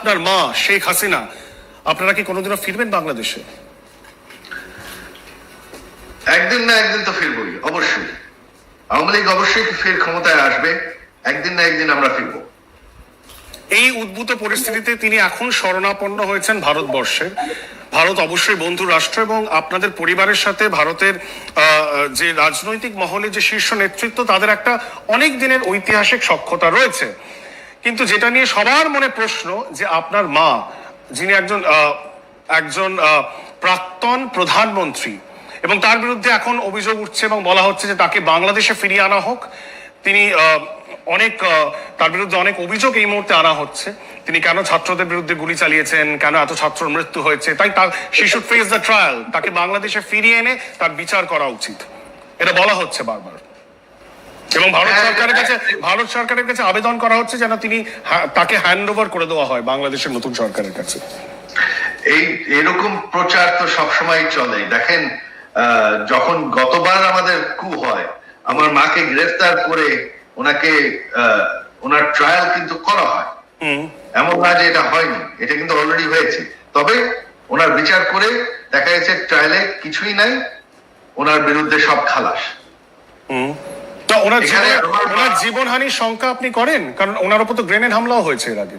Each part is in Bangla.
আপনার মা শেখ হাসিনা আপনারা কি কোনোদিনও ফিরবেন বাংলাদেশে? একদিন না একদিন তো ফিরবই অবশ্যই। আওয়ামী লীগ অবশ্যই ফের ক্ষমতায় আসবে একদিন না একদিন আমরা ফিরবো। এই উদ্ভূত পরিস্থিতিতে তিনি এখন শরণাপন্ন হয়েছেন ভারতবর্ষে। ভারত অবশ্যই বন্ধু রাষ্ট্র এবং আপনাদের পরিবারের সাথে ভারতের আহ, যে রাজনৈতিক মহলে যে শীর্ষ নেতৃত্ব তাদের একটা অনেক দিনের ঐতিহাসিক সক্ষতা রয়েছে। কিন্তু যেটা নিয়ে সবার মনে প্রশ্ন যে আপনার মা, যিনি একজন একজন প্রাক্তন প্রধানমন্ত্রী, এবং তার বিরুদ্ধে এখন অভিযোগ উঠছে এবং বলা হচ্ছে যে তাকে বাংলাদেশে ফিরিয়ে আনা হোক, তিনি অনেক তার বিরুদ্ধে অনেক অভিযোগ এই মুহূর্তে আনা হচ্ছে। তিনি কেন ছাত্রদের বিরুদ্ধে গুলি চালিয়েছেন, কেন এত ছাত্রর মৃত্যু হয়েছে? তাই তার she should face the trial তাকে বাংলাদেশে ফিরিয়ে এনে তার বিচার করা উচিত। এটা বলা হচ্ছে বারবার। এবং ভারত হ্যাঁ, সরকারের কাছে। ভারত সরকারের কাছে আবেদন করা হচ্ছে যেন তিনি তাকে হ্যান্ড ওভার করে দেওয়া হয় বাংলাদেশের নতুন সরকারের কাছে। এই এরকম প্রচার তো সবসময় চলে। দেখেন যখন গতবার আমাদের কু হয় আমার মাকে গ্রেফতার করে ওনাকে ওনার ট্রায়াল কিন্তু করা হয়। হুম। এমন না যে এটা হয়নি এটা কিন্তু অলরেডি হয়েছে। তবে ওনার বিচার করে দেখা গেছে ট্রায়ালে কিছুই নাই ওনার বিরুদ্ধে সব খালাস। ওনার ওনার জীবনহানির আপনি করেন? কারণ ওনার উপর তো গ্রেনেড হামলাও হয়েছে এর আগে।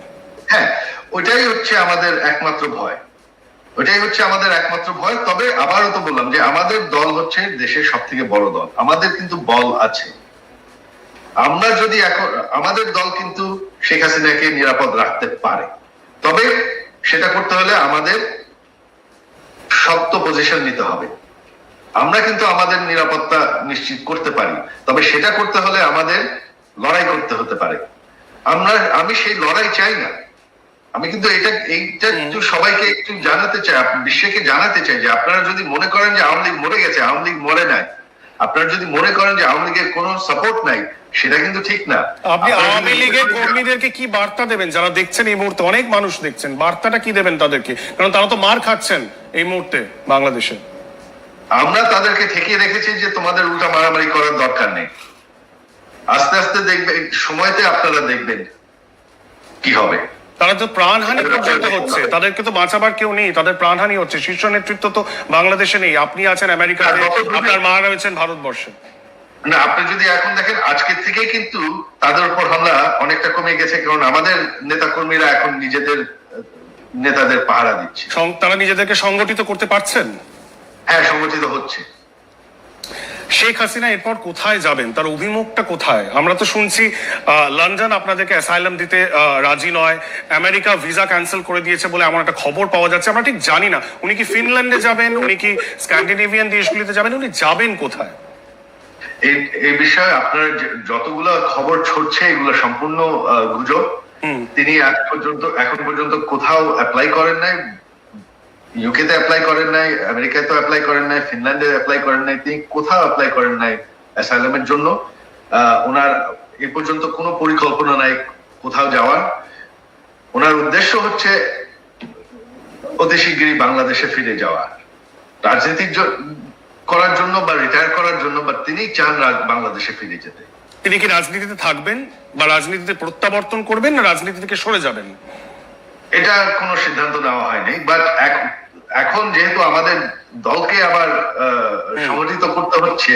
হ্যাঁ ওইটাই হচ্ছে আমাদের একমাত্র ভয়। ওইটাই হচ্ছে আমাদের একমাত্র ভয়। তবে আবারও তো বললাম যে আমাদের দল হচ্ছে দেশের সব থেকে বড় দল। আমাদের কিন্তু বল আছে। আমরা যদি এখন আমাদের দল কিন্তু শেখ হাসিনাকে নিরাপদ রাখতে পারে। তবে সেটা করতে হলে আমাদের শক্ত পজিশন নিতে হবে। আমরা কিন্তু আমাদের নিরাপত্তা নিশ্চিত করতে পারি তবে সেটা করতে হলে আমাদের লড়াই করতে হতে পারে। আমরা আমি সেই লড়াই চাই না। আমি কিন্তু এটা এইটা একটু সবাইকে একটু জানাতে চাই বিশ্বকে জানাতে চাই যে আপনারা যদি মনে করেন যে আওয়ামী লীগ মরে গেছে আওয়ামী লীগ মরে নাই আপনারা যদি মনে করেন যে আওয়ামী লীগের কোনো সাপোর্ট নাই সেটা কিন্তু ঠিক না। আপনি আওয়ামী লীগের কর্মীদেরকে কি বার্তা দেবেন? যারা দেখছেন এই মুহূর্তে অনেক মানুষ দেখছেন বার্তাটা কি দেবেন তাদেরকে? কারণ তারা তো মার খাচ্ছেন এই মুহূর্তে বাংলাদেশে। আমরা তাদেরকে ঠেকিয়ে রেখেছি যে তোমাদের উল্টা মারামারি করার দরকার নেই। আস্তে আস্তে দেখবে সময়তে আপনারা দেখবেন কি হবে। তারা তো প্রাণহানি পর্যন্ত হচ্ছে। তাদেরকে তো বাঁচাবার কেউ নেই তাদের প্রাণহানি হচ্ছে। শীর্ষ নেতৃত্ব তো বাংলাদেশে নেই আপনি আছেন আমেরিকাতে আপনার মা রয়েছেন ভারতবর্ষে। না আপনি যদি এখন দেখেন আজকের থেকে কিন্তু তাদের উপর হামলা অনেকটা কমে গেছে কারণ আমাদের নেতা কর্মীরা এখন নিজেদের নেতাদের পাহারা দিচ্ছে। সং- তারা নিজেদেরকে সংগঠিত করতে পারছেন? হ্যাঁ সংগঠিত হচ্ছে। শেখ হাসিনা এরপর কোথায় যাবেন? তার অভিমুখটা কোথায়? আমরা তো শুনছি লন্ডন আপনাদেরকে অ্যাসাইলাম দিতে রাজি নয়। আমেরিকা ভিসা ক্যান্সেল করে দিয়েছে বলে এমন একটা খবর পাওয়া যাচ্ছে। আমরা ঠিক জানি না। উনি কি ফিনল্যান্ডে যাবেন? উনি কি স্ক্যান্ডিনেভিয়ান দেশগুলিতে যাবেন? উনি যাবেন কোথায়? এই এই বিষয়ে আপনার যতগুলো খবর ছড়ছে এগুলো সম্পূর্ণ গুজব। তিনি আজ পর্যন্ত এখন পর্যন্ত কোথাও অ্যাপ্লাই করেন নাই। ইউকে তে অ্যাপ্লাই করেন নাই আমেরিকায় তো অ্যাপ্লাই করেন নাই ফিনল্যান্ডে অ্যাপ্লাই করেন নাই, তিনি কোথাও অ্যাপ্লাই করেন নাই অ্যাসাইলামের জন্য। ওনার এ পর্যন্ত কোনো পরিকল্পনা নাই কোথাও যাওয়ার। ওনার উদ্দেশ্য হচ্ছে অতি শিগগিরই বাংলাদেশে ফিরে যাওয়া। রাজনীতির করার জন্য বা রিটায়ার করার জন্য বা তিনি চান বাংলাদেশে ফিরে যেতে। তিনি কি রাজনীতিতে থাকবেন বা রাজনীতিতে প্রত্যাবর্তন করবেন না রাজনীতি থেকে সরে যাবেন? এটা কোনো সিদ্ধান্ত নেওয়া হয়নি বাট এখন যেহেতু আমাদের দলকে আবার সংগঠিত করতে হচ্ছে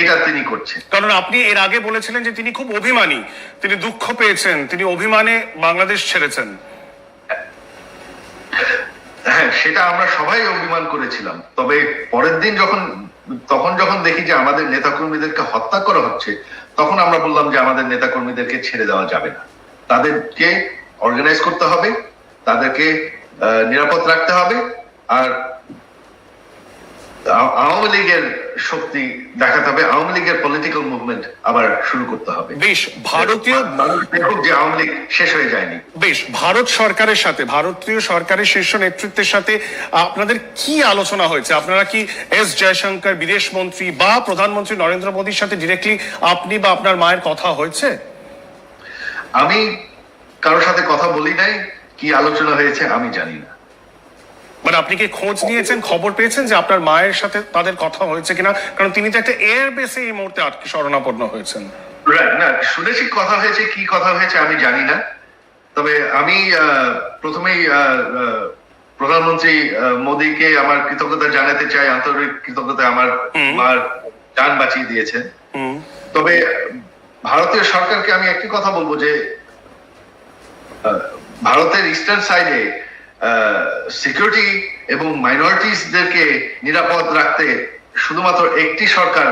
এটা তিনি করছেন। কারণ আপনি এর আগে বলেছিলেন যে তিনি খুব অভিমানী তিনি দুঃখ পেয়েছেন তিনি অভিমানে বাংলাদেশ ছেড়েছেন। হ্যাঁ সেটা আমরা সবাই অভিমান করেছিলাম তবে পরের দিন যখন তখন যখন দেখি যে আমাদের নেতাকর্মীদেরকে হত্যা করা হচ্ছে তখন আমরা বললাম যে আমাদের নেতাকর্মীদেরকে ছেড়ে দেওয়া যাবে না। তাদেরকে অর্গানাইজ করতে হবে তাদেরকে নিরাপদ রাখতে হবে আর আওয়ামী লীগের শক্তি দেখাতে হবে আওয়ামী লীগের পলিটিক্যাল মুভমেন্ট আবার শুরু করতে হবে। বেশ ভারতীয় মানুষ যে আওয়ামী লীগ শেষ হয়ে যায়নি। বেশ ভারত সরকারের সাথে ভারতীয় সরকারের শীর্ষ নেতৃত্বের সাথে আপনাদের কি আলোচনা হয়েছে? আপনারা কি এস জয়শঙ্কর বিদেশ মন্ত্রী বা প্রধানমন্ত্রী নরেন্দ্র মোদীর সাথে ডিরেক্টলি আপনি বা আপনার মায়ের কথা হয়েছে? আমি কারোর সাথে কথা বলি নাই কি আলোচনা হয়েছে আমি জানি না। মানে আপনি কি খোঁজ নিয়েছেন খবর পেয়েছেন যে আপনার মায়ের সাথে তাদের কথা হয়েছে কিনা? কারণ তিনি তো একটা এয়ার বেসে এই মুহূর্তে আটকে শরণাপন্ন হয়েছেন। না শুনেছি কথা হয়েছে কি কথা হয়েছে আমি জানি না। তবে আমি প্রথমেই প্রধানমন্ত্রী মোদীকে আমার কৃতজ্ঞতা জানাতে চাই আন্তরিক কৃতজ্ঞতা আমার। মার যান বাঁচিয়ে দিয়েছেন। তবে ভারতীয় সরকারকে আমি একটি কথা বলব যে ভারতের ইস্টার্ন সাইডে সিকিউরিটি এবং মাইনরিটিসদেরকে নিরাপদ রাখতে শুধুমাত্র একটি সরকার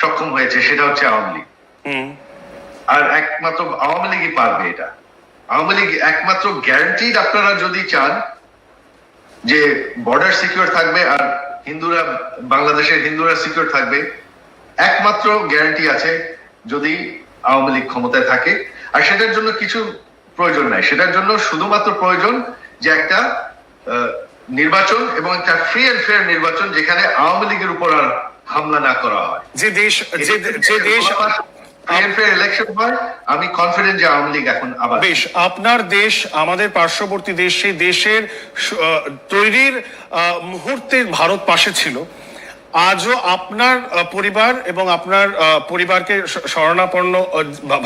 সক্ষম হয়েছে সেটা হচ্ছে আওয়ামী লীগ। আর একমাত্র আওয়ামী লীগই পারবে এটা। আওয়ামী লীগ একমাত্র গ্যারান্টিড আপনারা যদি চান যে বর্ডার সিকিউর থাকবে আর হিন্দুরা বাংলাদেশের হিন্দুরা সিকিউর থাকবে একমাত্র গ্যারান্টি আছে যদি আওয়ামী লীগ ক্ষমতায় থাকে। আর সেটার জন্য কিছু প্রয়োজন নাই। সেটার জন্য শুধুমাত্র প্রয়োজন যে একটা নির্বাচন এবং একটা ফ্রি অ্যান্ড ফেয়ার নির্বাচন যেখানে আওয়ামী লীগের উপর আর হামলা না করা হয়। যে দেশ যে দেশ আমি কনফিডেন্ট যে আওয়ামী লীগ এখন আবার বেশ আপনার দেশ আমাদের পার্শ্ববর্তী দেশ সেই দেশের তৈরির মুহূর্তে ভারত পাশে ছিল। আজও আপনার পরিবার এবং আপনার পরিবারকে শরণাপন্ন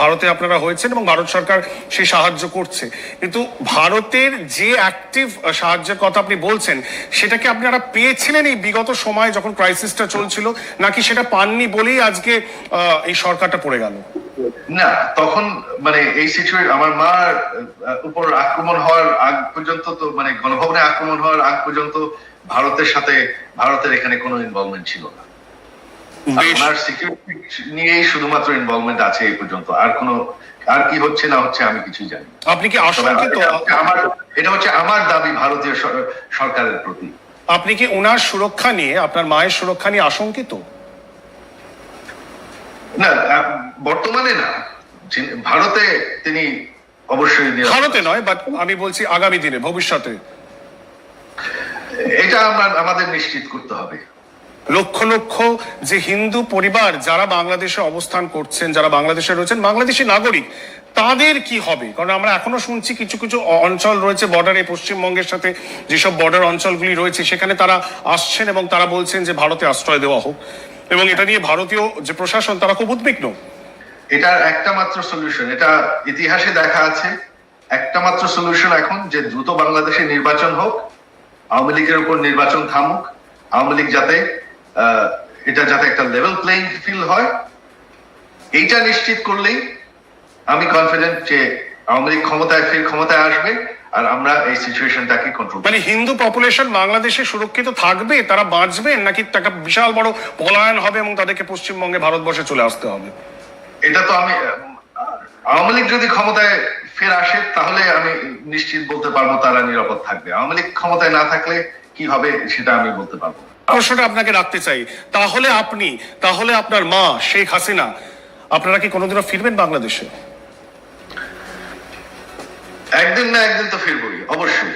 ভারতে আপনারা হয়েছেন এবং ভারত সরকার সেই সাহায্য করছে। কিন্তু ভারতের যে অ্যাক্টিভ সাহায্যের কথা আপনি বলছেন সেটাকে আপনারা পেয়েছিলেন এই বিগত সময় যখন ক্রাইসিসটা চলছিল, নাকি সেটা পাননি বলেই আজকে এই সরকারটা পড়ে গেল? না, তখন মানে এই সিচুয়েশন আমার মার উপর আক্রমণ হওয়ার আগ পর্যন্ত তো মানে গণভবনে আক্রমণ হওয়ার আগ পর্যন্ত ভারতের সাথে ভারতের এখানে কোনো ইনভলভমেন্ট ছিল না। ওনার সিকিউরিটি নিয়েই শুধুমাত্র ইনভলভমেন্ট আছে এই পর্যন্ত। আর কোনো আর কি হচ্ছে না হচ্ছে আমি কিছুই জানি আপনি কি আমার এটা হচ্ছে আমার দাবি ভারতীয় সরকারের প্রতি। আপনি কি ওনার সুরক্ষা নিয়ে আপনার মায়ের সুরক্ষা নিয়ে আশঙ্কিত? না বর্তমানে না। ভারতে তিনি অবশ্যই ভারতে নয় বাট আমি বলছি আগামী দিনে ভবিষ্যতে। এটা আমরা আমাদের নিশ্চিত করতে হবে। লক্ষ লক্ষ যে হিন্দু পরিবার যারা বাংলাদেশে অবস্থান করছেন যারা বাংলাদেশে রয়েছেন বাংলাদেশি নাগরিক তাদের কি হবে? কারণ আমরা এখনও শুনছি কিছু কিছু অঞ্চল রয়েছে বর্ডারে পশ্চিমবঙ্গের সাথে যেসব বর্ডার অঞ্চলগুলি রয়েছে সেখানে তারা আসছেন এবং তারা বলছেন যে ভারতে আশ্রয় দেওয়া হোক। এবং এটা নিয়ে ভারতীয় যে প্রশাসন তারা খুব উদ্বিগ্ন। এটার একটা মাত্র সলিউশন এটা ইতিহাসে দেখা আছে। একটা মাত্র সলিউশন এখন যে দ্রুত বাংলাদেশে নির্বাচন হোক আওয়ামী লীগের উপর নির্বাচন থামুক। আওয়ামী লীগ যাতে এটা যাতে একটা লেভেল প্লেইং ফিল হয় এইটা নিশ্চিত করলেই আমি কনফিডেন্ট যে আওয়ামী লীগ ক্ষমতায় ফির ক্ষমতায় আসবে আর আমরা এই সিচুয়েশনটাকে কন্ট্রোল মানে হিন্দু পপুলেশন বাংলাদেশে সুরক্ষিত থাকবে তারা বাঁচবেন নাকি একটা বিশাল বড় পলায়ন হবে এবং তাদেরকে পশ্চিমবঙ্গে ভারতবর্ষে চলে আসতে হবে? এটা তো আমি আওয়ামী লীগ যদি ক্ষমতায় ফের আসে তাহলে আমি নিশ্চিত বলতে পারব তারা নিরাপদ থাকবে। আওয়ামী লীগ ক্ষমতায় না থাকলে কি হবে সেটা আমি বলতে পারব? প্রশ্নটা আপনাকে রাখতে চাই। তাহলে আপনি তাহলে আপনার মা শেখ হাসিনা আপনারা কি কোনোদিনও ফিরবেন বাংলাদেশে? একদিন না একদিন তো ফিরবই অবশ্যই।